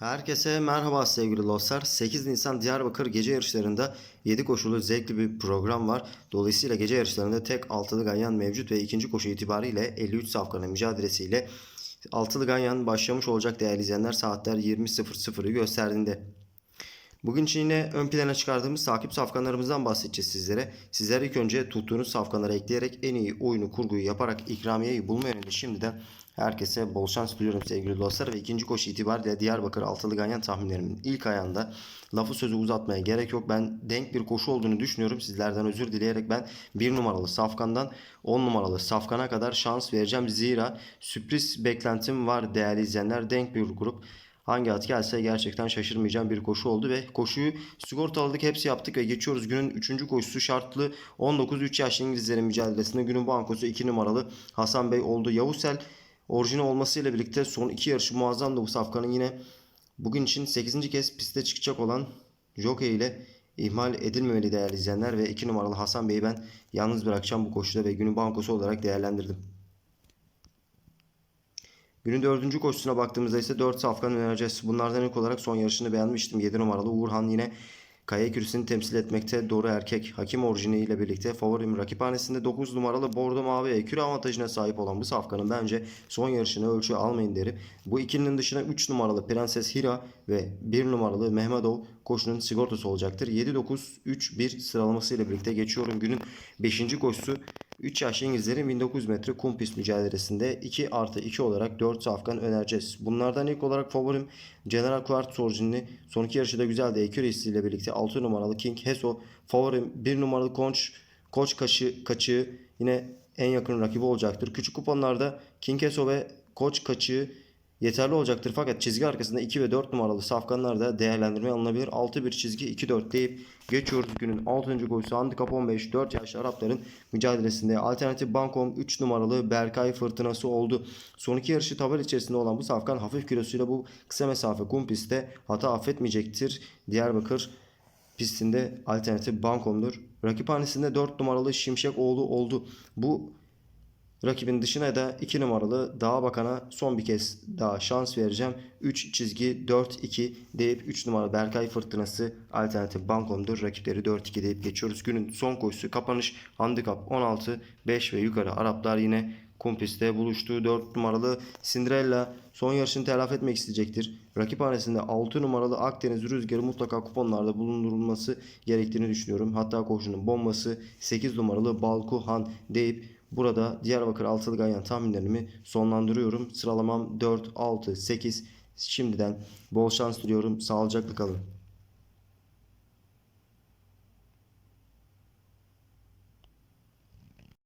Herkese merhaba sevgili dostlar. 8 Nisan Diyarbakır gece yarışlarında 7 koşulu zevkli bir program var. Dolayısıyla gece yarışlarında tek altılı ganyan mevcut ve ikinci koşu itibariyle 53 safkanın mücadelesiyle altılı ganyan başlamış olacak değerli izleyenler saatler 20.00'ı gösterdiğinde. Bugün için yine ön plana çıkardığımız takip safkanlarımızdan bahsedeceğiz sizlere. Sizler ilk önce tuttuğunuz safkanları ekleyerek en iyi oyunu kurguyu yaparak ikramiyeyi bulma yönünde şimdiden herkese bol şans diliyorum sevgili dostlar. Ve ikinci koşu itibariyle Diyarbakır altılı ganyan tahminlerimin ilk ayağında lafı sözü uzatmaya gerek yok. Ben denk bir koşu olduğunu düşünüyorum. Sizlerden özür dileyerek ben bir numaralı safkandan 10 numaralı safkana kadar şans vereceğim. Zira sürpriz beklentim var değerli izleyenler. Denk bir grup. Hangi at gelse gerçekten şaşırmayacağım bir koşu oldu ve koşuyu sigortaladık hepsi yaptık ve geçiyoruz. Günün 3. koşusu şartlı 19-3 yaşlı İngilizlerin mücadelesinde günün bankosu 2 numaralı Hasan Bey oldu. Yavuzsel orijinal olmasıyla birlikte son iki yarışı muazzamdı bu safkanın yine bugün için 8. kez piste çıkacak olan Jockey ile ihmal edilmemeli değerli izleyenler ve 2 numaralı Hasan Bey'i ben yalnız bırakacağım bu koşuda ve günün bankosu olarak değerlendirdim. Günün dördüncü koşusuna baktığımızda ise 4 safkan önereceğiz. Bunlardan ilk olarak son yarışını beğenmiştim. 7 numaralı Uğurhan yine Kaya kürsünü temsil etmekte doğru erkek hakim orijini ile birlikte favorim rakiphanesinde 9 numaralı Bordo Mavi ekürü avantajına sahip olan bu safkanın bence son yarışını ölçü almayın derim. Bu ikilinin dışına 3 numaralı Prenses Hira ve 1 numaralı Mehmedov koşunun sigortası olacaktır. 7-9-3-1 sıralaması ile birlikte geçiyorum. Günün 5. koşusu 3 yaşlı İngilizlerin 1900 metre kum pist mücadelesinde 2 artı 2 olarak 4 safkan önereceğiz. Bunlardan ilk olarak favorim General Quartz orijinli. Son iki yarışı da güzeldi. Ekürisi ile birlikte 6 numaralı King Heso. Favorim 1 numaralı Konç. Koç kaşı, kaçığı yine en yakın rakibi olacaktır. Küçük kuponlarda King Heso ve Koç kaçığı yeterli olacaktır. Fakat çizgi arkasında 2 ve 4 numaralı safkanlar da değerlendirmeye alınabilir. 6-1 çizgi 2-4 deyip geçiyoruz günün 6. koşusu handikap 15 4 yaşlı Arapların mücadelesinde alternatif bankom 3 numaralı Berkay fırtınası oldu. Son iki yarışı tabel içerisinde olan bu safkan hafif kilosuyla bu kısa mesafe kum pistte hata affetmeyecektir. Diyarbakır pistinde alternatif bankomdur. Rakiphanesinde 4 numaralı Şimşek oğlu oldu. Bu Rakibin dışına da 2 numaralı Dağa Bakan'a son bir kez daha şans vereceğim. 3 çizgi 4-2 deyip 3 numaralı Berkay Fırtınası alternatif bankomdur. Rakipleri 4-2 deyip geçiyoruz. Günün son koşusu kapanış handikap 16 5 ve yukarı Araplar yine kumpiste buluştu. 4 numaralı Cinderella son yarışını telafi etmek isteyecektir. Rakiphanesinde 6 numaralı Akdeniz Rüzgarı mutlaka kuponlarda bulundurulması gerektiğini düşünüyorum. Hatta koşunun bombası 8 numaralı Balkuhan deyip Burada Diyarbakır altılı ganyan tahminlerimi sonlandırıyorum. Sıralamam 4, 6, 8. Şimdiden bol şans diliyorum. Sağlıcakla kalın.